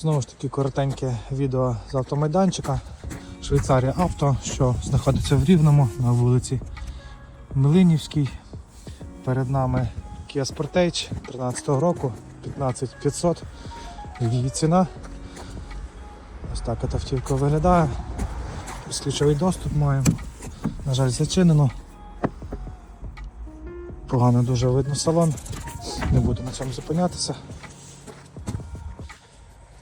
Знову ж таки коротеньке відео з автомайданчика Швейцарія Авто, що знаходиться в Рівному на вулиці Млинівській. Перед нами Kia Sportage 13 року, 15500. Її ціна. Ось так от автівка виглядає. Ключовий доступ маємо. На жаль, зачинено. Погано дуже видно салон. Не буду на цьому зупинятися.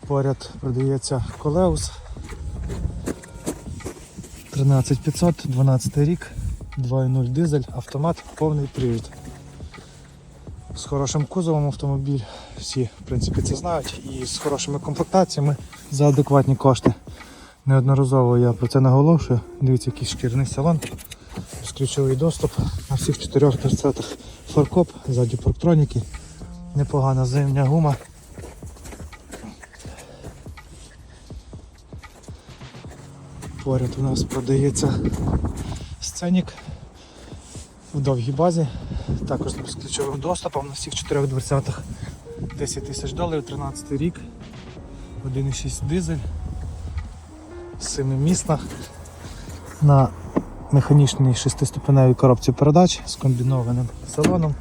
Поряд продається колеус 13500, 12 рік, 2.0 дизель, автомат, повний привід. З хорошим кузовом автомобіль, всі в принципі це знають, і з хорошими комплектаціями за адекватні кошти. Неодноразово я про це наголошую. Дивіться, який шкірний салон, безключовий доступ на всіх чотирьох терцетах. Фаркоп, ззаді парктроніки, непогана зимня гума. Поряд у нас продається сценік в довгій базі, також з безключовим доступом на всіх чотирьох дверцятах. 10 тисяч доларів, 13 рік, 1,6 дизель, 7-місна на механічній шестиступеневій коробці передач з комбінованим салоном.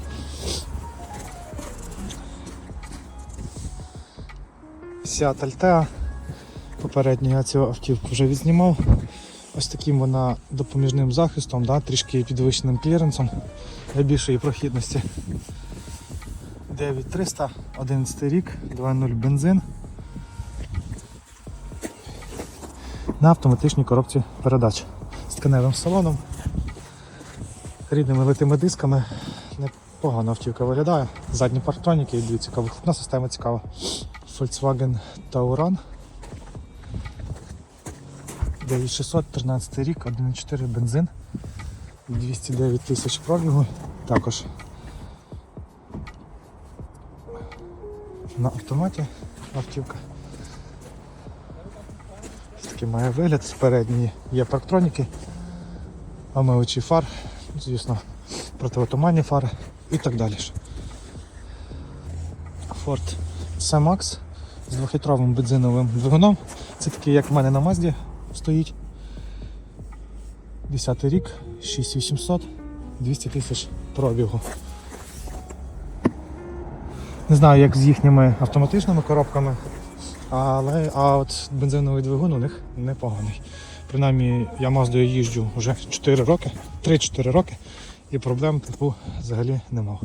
Seat Altea. Попередньо я цю автівку вже відзнімав. Ось таким вона допоміжним захистом, да, трішки підвищеним кліренсом для більшої прохідності. 9300, 11 рік, 2.0 бензин. На автоматичній коробці передач з тканевим салоном, рідними литими дисками. Непогано автівка виглядає. Задні парктроніки, дивіться, яка вихлопна система цікава. Volkswagen Tauran 9600, 13 рік, 1.4 бензин, 209 тисяч пробігу. Також на автоматі автівка. Ось такий має вигляд. Спередні є парктроніки, омивачі фар, звісно, противотуманні фари і так далі. Ford C-Max з 2-літровим бензиновим двигуном. Це такий, як в мене на Мазді стоїть. 10 рік, 6800, 200 тисяч пробігу. Не знаю, як з їхніми автоматичними коробками, але а от бензиновий двигун у них непоганий. Принаймні я Маздою їжджу вже 4 роки, 3-4 роки і проблем типу взагалі не мав.